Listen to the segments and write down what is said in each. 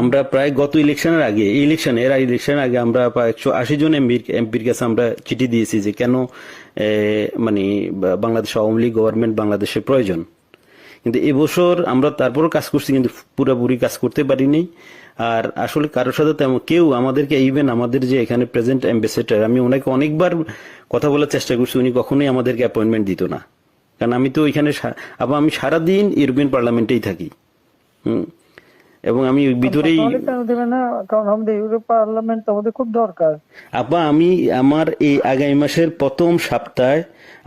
আমরা প্রায় গত ইলেকশনের আগে ইলেকশন, এর ইলেকশনের আগে আমরা প্রায় একশো আশি জন এমপির এমপির কাছে আমরা চিঠি দিয়েছি যে কেন মানে বাংলাদেশ আওয়ামী লীগ গভর্নমেন্ট বাংলাদেশের প্রয়োজন। কিন্তু এবছর আমরা তারপরও কাজ করছি, কিন্তু পুরোপুরি কাজ করতে পারিনি। আর আসলে কারোর সাথে তেমন কেউ আমাদেরকে ইভেন আমাদের যে এখানে প্রেজেন্ট অ্যাম্বাসেডার আমি ওনাকে অনেকবার কথা বলার চেষ্টা করছি, উনি কখনোই আমাদেরকে অ্যাপয়েন্টমেন্ট দিত না। কারণ আমি তো ওইখানে আবার আমি সারাদিন ইউরোপিয়ান পার্লামেন্টেই থাকি। হুম। এবং আমি ভিতরেই তাহলে কেন দেবে না? কারণ আমাদের ইউরোপ পার্লামেন্ট আমাদের খুব দরকার। আপা আমি আমার এই আগামী মাসের প্রথম সপ্তাহে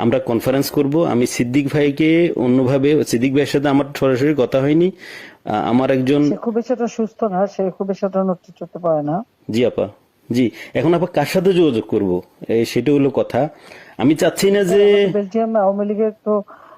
আমরা কনফারেন্স করব। আমি সিদ্দিক ভাইকে অন্যভাবে সিদ্দিক ভাইয়ের সাথে আমার সরাসরি কথা হয়নি। আমার একজন খুব একটা সুস্থ না সে খুব একটা চড়তে পারে না। জি আপা জি। এখন আপা কার সাথে যোগাযোগ করব? সেটা হলো কথা। আমি চাচ্ছি না যে বেলজিয়াম আওয়ামী লীগের তো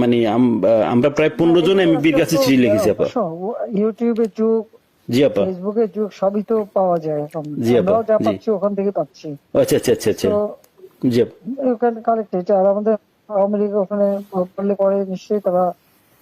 মানে আমরা প্রায় পনেরো জন এমপির কাছে চিঠি লিখেছি আপা। ইউটিউবে যুগ জি আপা। ফেসবুকে যুগ সবই তো পাওয়া যায় এখন। জি আপা, যা পাচ্ছি ওখান থেকে পাচ্ছি। আচ্ছা আচ্ছা আচ্ছা আচ্ছা। জি আপা। ওখানে কালেক্টেড আর আমাদের আওয়ামী লীগ ওখানে করলে পরে নিশ্চয়ই তারা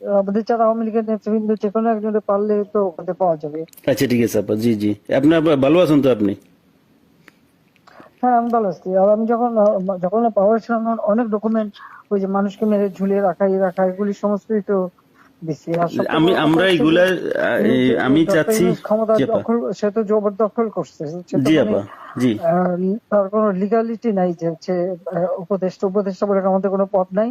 আমাদের যারা আওয়ামী লীগের নেতৃবৃন্দ যে কোনো পারলে তো ওখানে পাওয়া যাবে। আচ্ছা ঠিক আছে আপা জি জি। আপনার ভালো আছেন তো আপনি? হ্যাঁ আমি ভালো আছি। আর আমি যখন যখন পাওয়ার ছিলাম অনেক ডকুমেন্ট ওই যে মানুষকে মেরে ঝুলিয়ে রাখা এই রাখা এগুলি সমস্তই তো আমি আমরা এগুলা আমি চাচ্ছি সে তো জবরদখল করছে। জি মানে, আপা জি। তার কোনো লিগালিটি নাই যে হচ্ছে উপদেষ্টা উপদেষ্টা বলে আমাদের কোনো পথ নাই।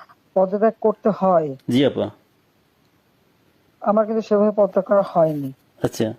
পদত্যাগ করতে হয়। জি আপা। আমার কিন্তু সেভাবে পদত্যাগ করা হয়নি। আচ্ছা।